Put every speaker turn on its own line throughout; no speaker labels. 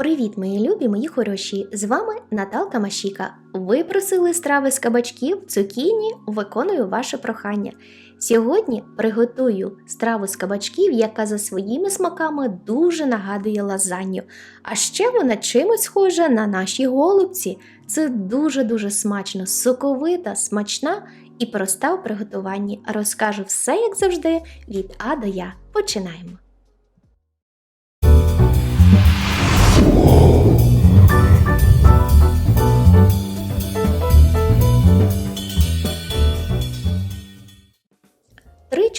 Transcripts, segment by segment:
Привіт, мої любі, мої хороші! З вами Наталка Машіка. Ви просили страви з кабачків, цукіні, виконую ваше прохання. Сьогодні приготую страву з кабачків, яка за своїми смаками дуже нагадує лазанью. А ще вона чимось схожа на наші голубці. Це дуже-дуже смачно, соковита, смачна і проста у приготуванні. Розкажу все, як завжди, від А до Я. Починаємо!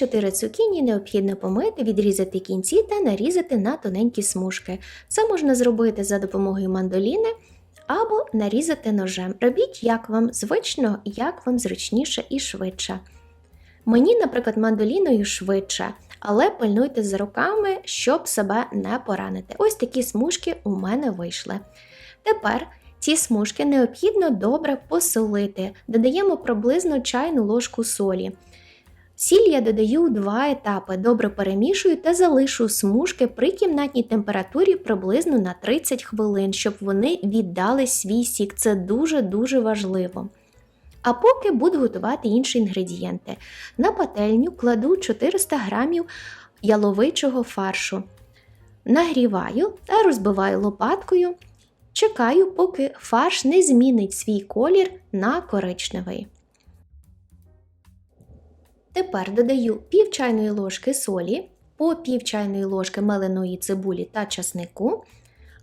Три-чотири цукіні необхідно помити, відрізати кінці та нарізати на тоненькі смужки. Це можна зробити за допомогою мандоліни або нарізати ножем. Робіть, як вам звично, як вам зручніше і швидше. Мені, наприклад, мандоліною швидше, але пильнуйте за руками, щоб себе не поранити. Ось такі смужки у мене вийшли. Тепер ці смужки необхідно добре посолити. Додаємо приблизно чайну ложку солі. Сіль я додаю у два етапи, добре перемішую та залишу смужки при кімнатній температурі приблизно на 30 хвилин, щоб вони віддали свій сік. Це дуже-дуже важливо. А поки буду готувати інші інгредієнти. На пательню кладу 400 г яловичого фаршу. Нагріваю та розбиваю лопаткою. Чекаю, поки фарш не змінить свій колір на коричневий. Тепер додаю пів чайної ложки солі, по пів чайної ложки меленої цибулі та часнику,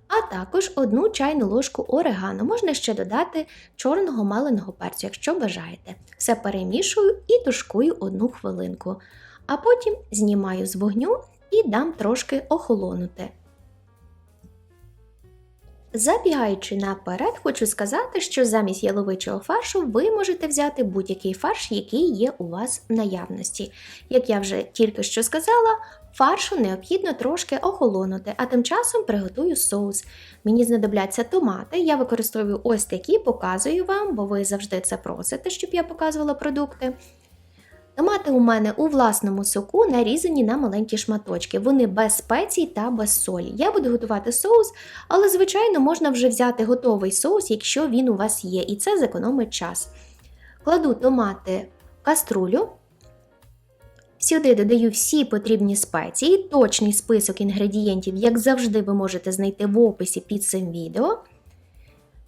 а також одну чайну ложку орегано. Можна ще додати чорного меленого перцю, якщо бажаєте. Все перемішую і тушкую одну хвилинку, а потім знімаю з вогню і дам трошки охолонути. Забігаючи наперед, хочу сказати, що замість яловичого фаршу ви можете взяти будь-який фарш, який є у вас в наявності. Як я вже тільки що сказала, фаршу необхідно трошки охолонути, а тим часом приготую соус. Мені знадобляться томати, я використовую ось такі, показую вам, бо ви завжди це просите, щоб я показувала продукти. Томати у мене у власному соку нарізані на маленькі шматочки. Вони без спецій та без солі. Я буду готувати соус, але, звичайно, можна вже взяти готовий соус, якщо він у вас є, і це зекономить час. Кладу томати в каструлю. Сюди додаю всі потрібні спеції, точний список інгредієнтів, як завжди, ви можете знайти в описі під цим відео.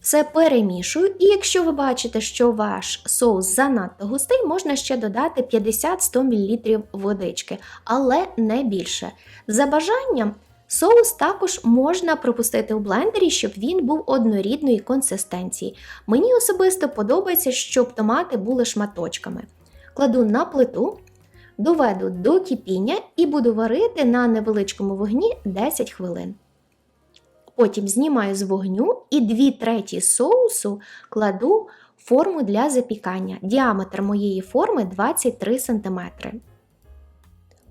Все перемішую, і якщо ви бачите, що ваш соус занадто густий, можна ще додати 50-100 мл водички, але не більше. За бажанням, соус також можна пропустити у блендері, щоб він був однорідної консистенції. Мені особисто подобається, щоб томати були шматочками. Кладу на плиту, доведу до кипіння і буду варити на невеличкому вогні 10 хвилин. Потім знімаю з вогню і 2 треті соусу кладу в форму для запікання. Діаметр моєї форми 23 см.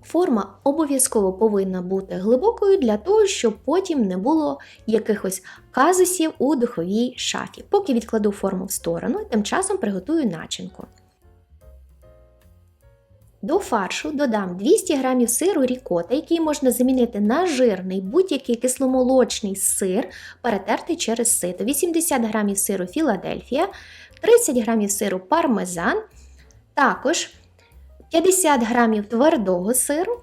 Форма обов'язково повинна бути глибокою для того, щоб потім не було якихось казусів у духовій шафі. Поки відкладу форму в сторону, тим часом приготую начинку. До фаршу додам 200 г сиру рікота, який можна замінити на жирний будь-який кисломолочний сир, перетертий через сито, 80 г сиру Філадельфія, 30 г сиру пармезан, також 50 г твердого сиру,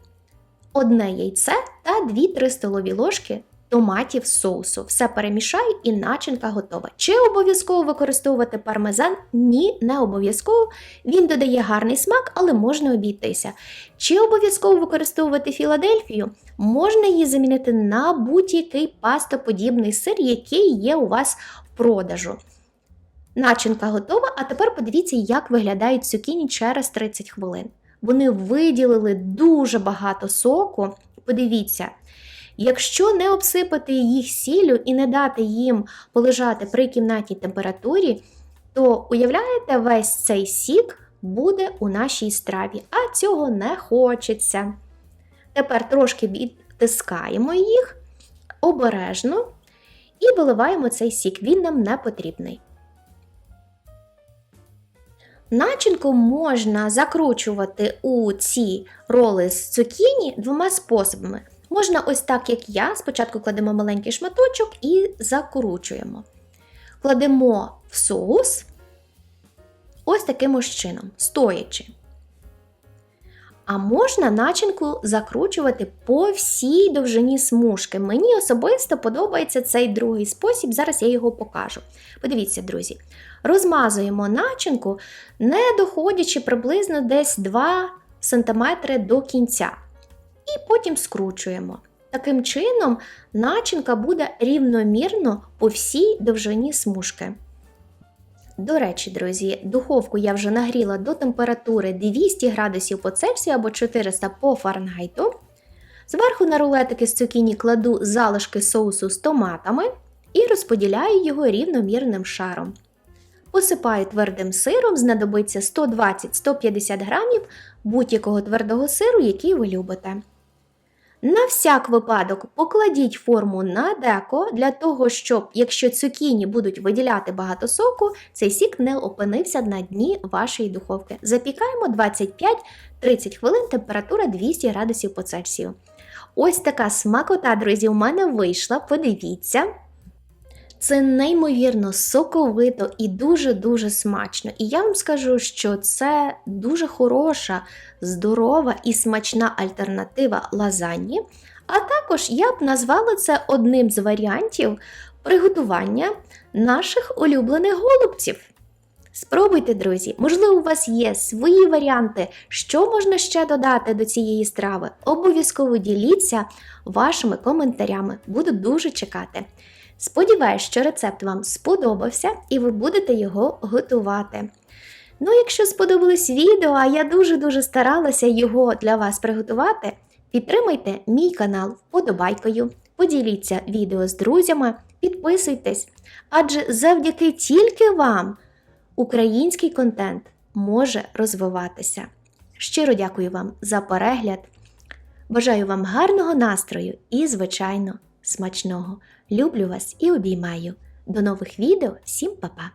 одне яйце та 2-3 столові ложки томатів соусу. Все перемішаю і начинка готова. Чи обов'язково використовувати пармезан? Ні, не обов'язково. Він додає гарний смак, але можна обійтися. Чи обов'язково використовувати Філадельфію? Можна її замінити на будь-який пастоподібний сир, який є у вас в продажу. Начинка готова, а тепер подивіться, як виглядають цукіні через 30 хвилин. Вони виділили дуже багато соку. Подивіться, Якщо не обсипати їх сіллю і не дати їм полежати при кімнатній температурі, то уявляєте, весь цей сік буде у нашій страві, а цього не хочеться. Тепер трошки відтискаємо їх обережно і виливаємо цей сік, він нам не потрібний. Начинку можна закручувати у ці роли з цукіні двома способами. Можна ось так, як я. Спочатку кладемо маленький шматочок і закручуємо. Кладемо в соус ось таким ось чином, стоячи. А можна начинку закручувати по всій довжині смужки. Мені особисто подобається цей другий спосіб, зараз я його покажу. Подивіться, друзі, розмазуємо начинку, не доходячи приблизно десь 2 см до кінця. І потім скручуємо. Таким чином, начинка буде рівномірно по всій довжині смужки. До речі, друзі, духовку я вже нагріла до температури 200 градусів по Цельсію або 400 по Фаренгейту. Зверху на рулетики з цукіні кладу залишки соусу з томатами і розподіляю його рівномірним шаром. Посипаю твердим сиром, знадобиться 120-150 грамів будь-якого твердого сиру, який ви любите. На всяк випадок покладіть форму на деко для того, щоб, якщо цукіні будуть виділяти багато соку, цей сік не опинився на дні вашої духовки. Запікаємо 25-30 хвилин, температура 200 градусів по Цельсію. Ось така смакота, друзі, у мене вийшла. Подивіться. Це неймовірно соковито і дуже-дуже смачно. І я вам скажу, що це дуже хороша, здорова і смачна альтернатива лазаньї. А також я б назвала це одним з варіантів приготування наших улюблених голубців. Спробуйте, друзі, можливо, у вас є свої варіанти, що можна ще додати до цієї страви. Обов'язково діліться вашими коментарями, буду дуже чекати. Сподіваюсь, що рецепт вам сподобався і ви будете його готувати. Ну, якщо сподобалось відео, а я дуже-дуже старалася його для вас приготувати, підтримайте мій канал вподобайкою, поділіться відео з друзями, підписуйтесь, адже завдяки тільки вам український контент може розвиватися. Щиро дякую вам за перегляд. Бажаю вам гарного настрою і, звичайно, смачного. Люблю вас і обіймаю. До нових відео, всім па-па!